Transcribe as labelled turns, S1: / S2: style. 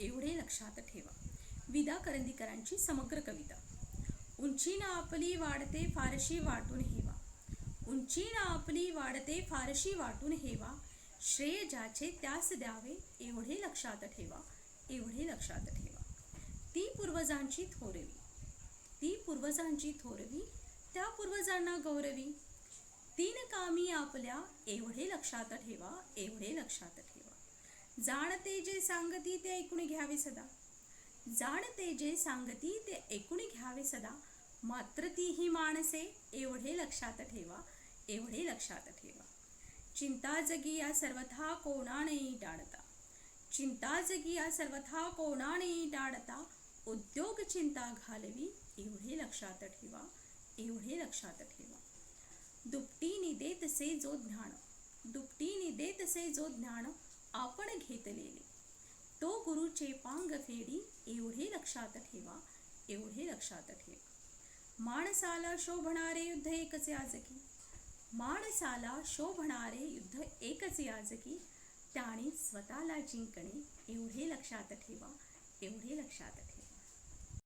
S1: एवढे लक्षात ठेवा. विदा करंदीकरांची समग्र कविता. उंची ना आपली वाढते फारशी वाटून हेवा. उंची ना आपली वाढते फारशी वाटून हेवा. श्रेय ज्याचे त्यास द्यावे एवढे लक्षात ठेवा. एवढे लक्षात ठेवा. ती पूर्वजांची थोरवी. ती पूर्वजांची थोरवी त्या पूर्वजांना गौरवी. तीन कामी आपल्या एवढे लक्षात ठेवा एवढे लक्षात ठेवा. जाणते जे सांगती ते ऐकून घ्यावे सदा. जाणते जे सांगती ते ऐकून घ्यावे सदा. मात्र तीही माणसे एवढे लक्षात ठेवा एवढे लक्षात ठेवा. चिंता जगी या सर्वथा कोणानेही टाळता. चिंता जगी या सर्वथा कोणाने टाळता. उद्योग चिंता घालवी एवढे लक्षात ठेवा एवढे लक्षात ठेवा. दुपटीने देतसे जो ज्ञान दुपटीने देतसे जो ज्ञान आपण घेतलेले तो गुरुचे पांग फेडी एवढे लक्षात ठेवा एवढे लक्षात ठेवा. माणसाला शोभणारे युद्ध एकच याजकी. माणसाला शोभणारे युद्ध एकच याजकी. त्याने स्वतःला जिंकणे एवढे लक्षात ठेवा एवढे लक्षात ठेवा.